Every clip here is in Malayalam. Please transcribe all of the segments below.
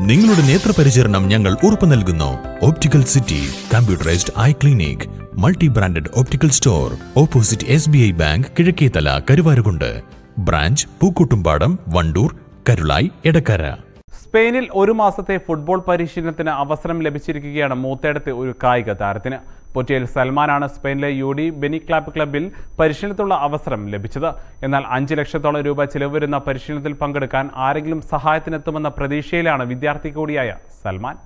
നിങ്ങളുടെ നേത്രപരിചരണം ഞങ്ങൾ ഉറപ്പു നൽകുന്നു. Optical city computerised eye clinic multi branded optical store opposite S B I bank Kizhakkethala Karuvarakundu branch Pookkottumpadam Wandoor Karulai Edakkara സ്പെയിനിൽ ഒരു മാസത്തെ ഫുട്ബോൾ പരിശീലനത്തിന് അവസരം ലഭിച്ചിരിക്കുകയാണ് മൂത്തേടത്തെ ഒരു കായിക താരത്തിന്. പൊറ്റിയൽ സൽമാനാണ് സ്പെയിനിലെ യു ഡി ബെനി ക്ലാപ്പ് ക്ലബിൽ പരിശീലനത്തിനുള്ള അവസരം ലഭിച്ചത്. എന്നാൽ അഞ്ച് ലക്ഷത്തോളം രൂപ ചിലവ് വരുന്ന പരിശീലനത്തിൽ പങ്കെടുക്കാൻ ആരെങ്കിലും സഹായത്തിനെത്തുമെന്ന പ്രതീക്ഷയിലാണ് വിദ്യാർത്ഥി കൂടിയായ സൽമാൻ.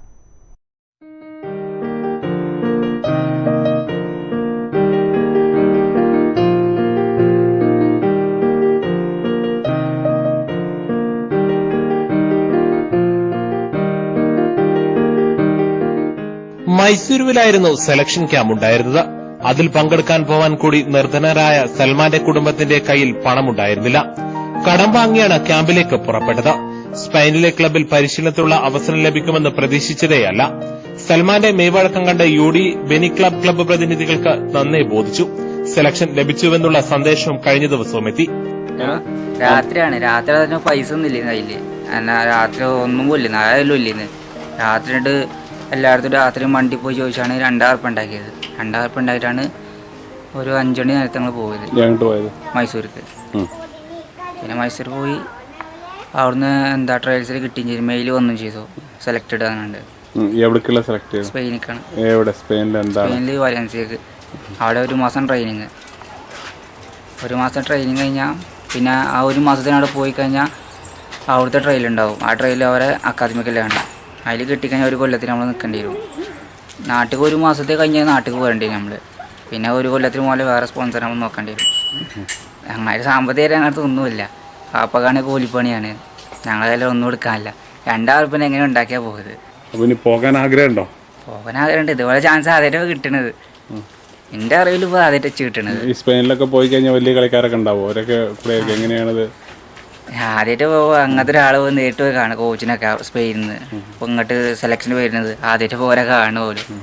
മൈസൂരുവിലായിരുന്നു സെലക്ഷൻ ക്യാമ്പ് ഉണ്ടായിരുന്നത്. അതിൽ പങ്കെടുക്കാൻ പോവാൻ കൂടി നിർധനരായ സൽമാന്റെ കുടുംബത്തിന്റെ കയ്യിൽ പണമുണ്ടായിരുന്നില്ല. കടം വാങ്ങിയാണ് ക്യാമ്പിലേക്ക് പുറപ്പെട്ടത്. സ്പെയിനിലെ ക്ലബിൽ പരിശീലനത്തിലുള്ള അവസരം ലഭിക്കുമെന്ന് പ്രതീക്ഷിച്ചതേയല്ല. സൽമാന്റെ മെയ്വഴക്കം കണ്ട് യു ഡി ബെനി ക്ലബ് ക്ലബ്ബ് പ്രതിനിധികൾക്ക് നന്നേ ബോധിച്ചു. സെലക്ഷൻ ലഭിച്ചുവെന്നുള്ള സന്ദേശവും കഴിഞ്ഞ ദിവസവും എത്തി. രാത്രിയാണ്. രാത്രി തന്നെ പൈസ ഒന്നും ഇല്ല രാത്രി ഒന്നും കൊല്ലുന്നു രാത്രി എല്ലായിടത്തും രാത്രി മണ്ടി പോയി ചോദിച്ചാണ് രണ്ടായിരം ഉണ്ടാക്കിയത്. ഉണ്ടായിട്ടാണ് ഒരു അഞ്ചണി നേരത്തെ ഞങ്ങൾ പോയത്. മൈസൂർക്ക്. പിന്നെ മൈസൂർ പോയി. അവിടുന്ന് എന്താ ട്രയൽസിൽ കിട്ടുകയും ചെയ്തു. മെയിൽ വന്നും ചെയ്തു. സെലക്റ്റഡ് എവിടേക്കുള്ള സെലക്ട് ചെയ്തു? സ്പെയിനിക്കാണ്. എവിടെ? സ്പെയിനിൽ എന്താണ്? സ്പെയിനിൽ വലൻസിയക്ക്. അവിടെ ഒരു മാസം ട്രെയിനിങ് ഒരു മാസം ട്രെയിനിങ് കഴിഞ്ഞാൽ പിന്നെ ആ ഒരു മാസത്തിനവിടെ പോയി കഴിഞ്ഞാൽ അവിടുത്തെ ട്രെയിൽ ഉണ്ടാവും. ആ ട്രെയിൽ അവരെ അക്കാദമിക്കലാണ് അതിൽ കിട്ടിക്കഴിഞ്ഞാൽ ഒരു കൊല്ലത്തിന് നമ്മൾ നിൽക്കേണ്ടി വരും. നാട്ടിൽ ഒരു മാസത്തെ കഴിഞ്ഞാൽ നാട്ടിൽ പോകേണ്ടി വരും നമ്മൾ പിന്നെ ഒരു കൊല്ലത്തിന് പോലെ വേറെ സ്പോൺസർ നമ്മൾ നോക്കേണ്ടി വരും. ഞങ്ങളുടെ സാമ്പത്തിക രംഗത്ത് ഒന്നുമില്ല. പാപ്പക്കാണ് കൂലിപ്പണിയാണ്. ഞങ്ങളെ കയ്യിൽ ഒന്നും എടുക്കാനില്ല. രണ്ടായിരം പിന്നെ എങ്ങനെ ഉണ്ടാക്കിയാൽ പോയത്? പോകാൻ ആഗ്രഹമുണ്ടോ? പോകാൻ ആഗ്രഹമുണ്ട്. ഇതുപോലെ ചാൻസ് ആദ്യമായിട്ട് കിട്ടണത്. എന്റെ അറിവിൽ ഇപ്പോൾ ആദ്യമായിട്ട് കിട്ടണത്. സ്പെയിനിലൊക്കെ പോയി കഴിഞ്ഞാൽ വലിയ കളിക്കാരൊക്കെ ഉണ്ടാവും? അവരൊക്കെ. എങ്ങനെയാണത്? ആദ്യമായിട്ട് പോകുമ്പോൾ അങ്ങനത്തെ ഒരാൾ പോയി നേരിട്ട് പോയി കാണും. കോച്ചിനൊക്കെ സ്പെയിനിൽ നിന്ന് അപ്പോൾ ഇങ്ങോട്ട് സെലക്ഷന് വരുന്നത് ആദ്യമായിട്ട് പോരാ കാണും പോലും.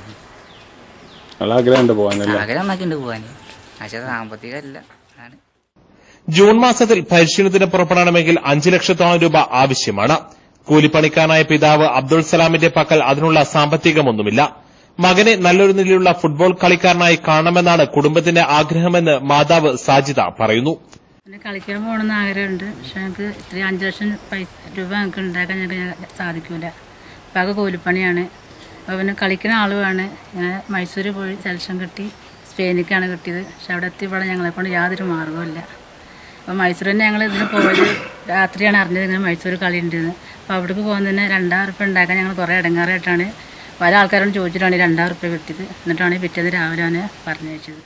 ആഗ്രഹം നന്നാക്കിണ്ട് പോകാൻ പക്ഷേ സാമ്പത്തികമല്ല. ജൂൺ മാസത്തിൽ പരിശീലനത്തിന് പുറപ്പെടണമെങ്കിൽ അഞ്ചു ലക്ഷത്തോളം രൂപ ആവശ്യമാണ്. കൂലിപ്പണിക്കാനായ പിതാവ് അബ്ദുൾ സലാമിന്റെ പക്കൽ അതിനുള്ള സാമ്പത്തികമൊന്നുമില്ല. മകനെ നല്ലൊരു നിലയിലുള്ള ഫുട്ബോൾ കളിക്കാരനായി കാണണമെന്നാണ് കുടുംബത്തിന്റെ ആഗ്രഹമെന്ന് മാതാവ് സാജിത പറയുന്നു. പിന്നെ കളിക്കാൻ പോകണമെന്ന് ആഗ്രഹമുണ്ട്. പക്ഷെ ഞങ്ങൾക്ക് ഇത്ര അഞ്ച് ലക്ഷം പൈസ രൂപ ഞങ്ങൾക്ക് ഉണ്ടാക്കാൻ ഞങ്ങൾക്ക് സാധിക്കില്ല പക കൂലിപ്പണിയാണ്. അപ്പോൾ പിന്നെ കളിക്കുന്ന വേണം. ഞാൻ മൈസൂർ പോയി സെലക്ഷൻ കിട്ടി സ്പെയിനിക്കാണ് കിട്ടിയത്. പക്ഷെ അവിടെ എത്തിയപ്പോൾ ഞങ്ങളെ കൊണ്ട് യാതൊരു മാർഗമില്ല അപ്പോൾ മൈസൂർ തന്നെ ഞങ്ങൾ ഇതിന് പോയത് രാത്രിയാണ് അറിഞ്ഞത് ഇങ്ങനെ മൈസൂർ കളി ഉണ്ടെന്ന് അപ്പോൾ അവിടേക്ക് പോകുന്ന തന്നെ രണ്ടായിരം ഉറുപ്പ്യ ഉണ്ടാക്കാൻ ഞങ്ങൾ കുറേ ഇടങ്ങാറായിട്ടാണ്. പല ആൾക്കാരോട് ചോദിച്ചിട്ടാണ് രണ്ടായിരം ഉറുപ്പ്യ കിട്ടിയത്. എന്നിട്ടാണ് പിറ്റേന്ന് രാവിലെ അവനെ പറഞ്ഞയച്ചത്.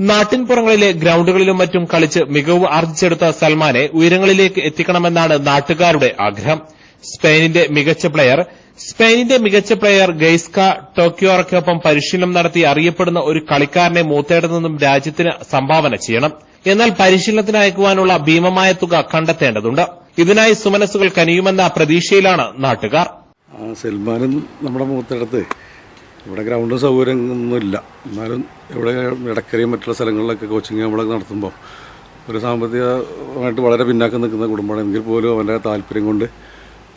നാട്ടിൻപുറങ്ങളിലെ ഗ്രൌണ്ടുകളിലും മറ്റും കളിച്ച് മികവ് ആർജിച്ചെടുത്ത സൽമാനെ ഉയരങ്ങളിലേക്ക് എത്തിക്കണമെന്നാണ് നാട്ടുകാരുടെ ആഗ്രഹം. സ്പെയിനിന്റെ മികച്ച പ്ലെയർ സ്പെയിനിന്റെ മികച്ച പ്ലെയർ ഗെയ്സ്ക ടോക്കിയോറയ്ക്കൊപ്പം പരിശീലനം നടത്തി അറിയപ്പെടുന്ന ഒരു കളിക്കാരനെ മൂത്തേടത്തു നിന്നും രാജ്യത്തിന് സംഭാവന ചെയ്യണം. എന്നാൽ പരിശീലനത്തിന് അയക്കുവാനുള്ള ഭീമമായ തുക കണ്ടെത്തേണ്ടതുണ്ട്. ഇതിനായി സുമനസ്സുകൾ കനിയുമെന്ന പ്രതീക്ഷയിലാണ് നാട്ടുകാർ. സൽമാനും നമ്മുടെ മൂത്തിടത്ത് ഇവിടെ ഗ്രൗണ്ട് സൗകര്യമൊന്നുമില്ല എന്നാലും ഇവിടെ ഇടക്കരയും മറ്റുള്ള സ്ഥലങ്ങളിലൊക്കെ കോച്ചിങ് നമ്മളൊക്കെ നടത്തുമ്പോൾ ഒരു സാമ്പത്തികമായിട്ട് വളരെ പിന്നാക്കം നിൽക്കുന്ന കുടുംബമാണ്. എങ്കിൽ പോലും അവന്റെ താല്പര്യം കൊണ്ട്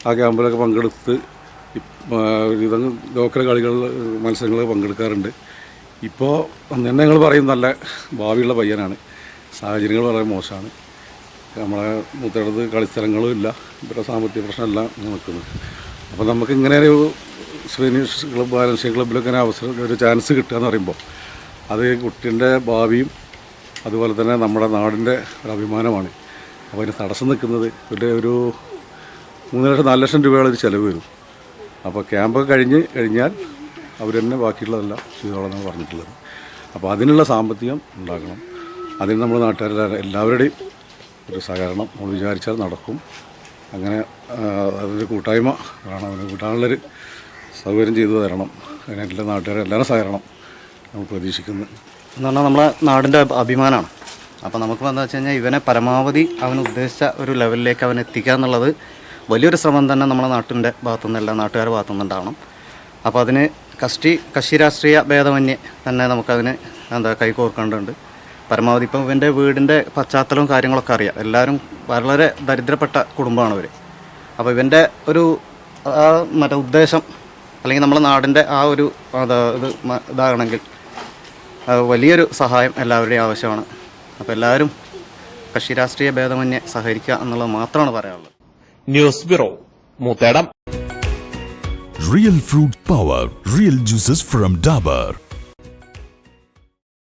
ആ ക്യാമ്പിലൊക്കെ പങ്കെടുത്ത് വിധം ലോക്കൽ കളികൾ മത്സരങ്ങൾ പങ്കെടുക്കാറുണ്ട്. ഇപ്പോൾ അന്ന് തന്നെ ഞങ്ങൾ പറയും നല്ല ഭാവിയുള്ള പയ്യനാണ്. സാഹചര്യങ്ങൾ വളരെ മോശമാണ്. നമ്മളെ മുത്തടത്ത് കളിസ്ഥലങ്ങളും ഇല്ല. ഇവരുടെ സാമ്പത്തിക പ്രശ്നമല്ല നിൽക്കുന്നത് അപ്പോൾ നമുക്ക് ഇങ്ങനെ ഒരു സ്പെയിനിഷ് ക്ലബ്ബ് ബാലൻസി ക്ലബ്ബിലൊക്കെ ഒരു അവസരം ഒരു ചാൻസ് കിട്ടുക എന്ന് പറയുമ്പോൾ അത് കുട്ടീന്റെ ഭാവിയും അതുപോലെ തന്നെ നമ്മുടെ നാടിന്റെ ഒരു അഭിമാനമാണ്. അപ്പോൾ അതിന് തടസ്സം നിൽക്കുന്നത് ഒരു ഒരു മൂന്ന് ലക്ഷം നാല് ലക്ഷം രൂപയുടെ ഒരു ചിലവ് വരും. അപ്പോൾ ക്യാമ്പൊക്കെ കഴിഞ്ഞ് കഴിഞ്ഞാൽ അവർ തന്നെ ബാക്കിയുള്ളതെല്ലാം ചെയ്തോളാം എന്ന് പറഞ്ഞിട്ടുള്ളത്. അപ്പോൾ അതിനുള്ള സാമ്പത്തികം ഉണ്ടാക്കണം അതിന് നമ്മൾ നാട്ടുകാരെല്ലാവരും എല്ലാവരുടെയും ഒരു സഹകരണം നമ്മൾ വിചാരിച്ചാൽ നടക്കും. അങ്ങനെ അതൊരു കൂട്ടായ്മ അതിന് കൂട്ടാനുള്ളൊരു സൗകര്യം ചെയ്തു തരണം. അതിനായിട്ടുള്ള നാട്ടുകാരെ എല്ലാവരും സഹകരണം നമ്മൾ പ്രതീക്ഷിക്കുന്നു. എന്ന് പറഞ്ഞാൽ നമ്മളെ നാടിന്റെ അഭിമാനമാണ്. അപ്പോൾ നമുക്ക് എന്താ വെച്ച് കഴിഞ്ഞാൽ ഇവനെ പരമാവധി അവൻ ഉദ്ദേശിച്ച ഒരു ലെവലിലേക്ക് അവൻ എത്തിക്കുക എന്നുള്ളത് വലിയൊരു ശ്രമം തന്നെ നമ്മളെ നാട്ടിന്റെ ഭാഗത്തുനിന്ന് എല്ലാ നാട്ടുകാരുടെ ഭാഗത്തുനിന്ന് ഉണ്ടാവണം. അപ്പോൾ അതിന് കഷ്ടി കക്ഷി രാഷ്ട്രീയ ഭേദമന്യേ തന്നെ നമുക്കതിന് എന്താ കൈകോർക്കേണ്ടതുണ്ട്. പരമാവധി ഇപ്പം ഇവന്റെ വീടിന്റെ പശ്ചാത്തലവും കാര്യങ്ങളൊക്കെ അറിയാം. എല്ലാവരും വളരെ ദരിദ്രപ്പെട്ട കുടുംബമാണ് ഇവർ. അപ്പോൾ ഇവന്റെ ഒരു മറ്റേ ഉദ്ദേശം അല്ലെങ്കിൽ നമ്മുടെ നാടിന്റെ ആ ഒരു അത് ഇത് ഇതാകണമെങ്കിൽ വലിയൊരു സഹായം എല്ലാവരുടെയും ആവശ്യമാണ്. അപ്പോൾ എല്ലാവരും കക്ഷി രാഷ്ട്രീയ ഭേദമന്യേ സഹകരിക്കുക എന്നുള്ളത് മാത്രമാണ് പറയാനുള്ളത്. News bureau Moothedam. Real fruit power, real juices from Dabur.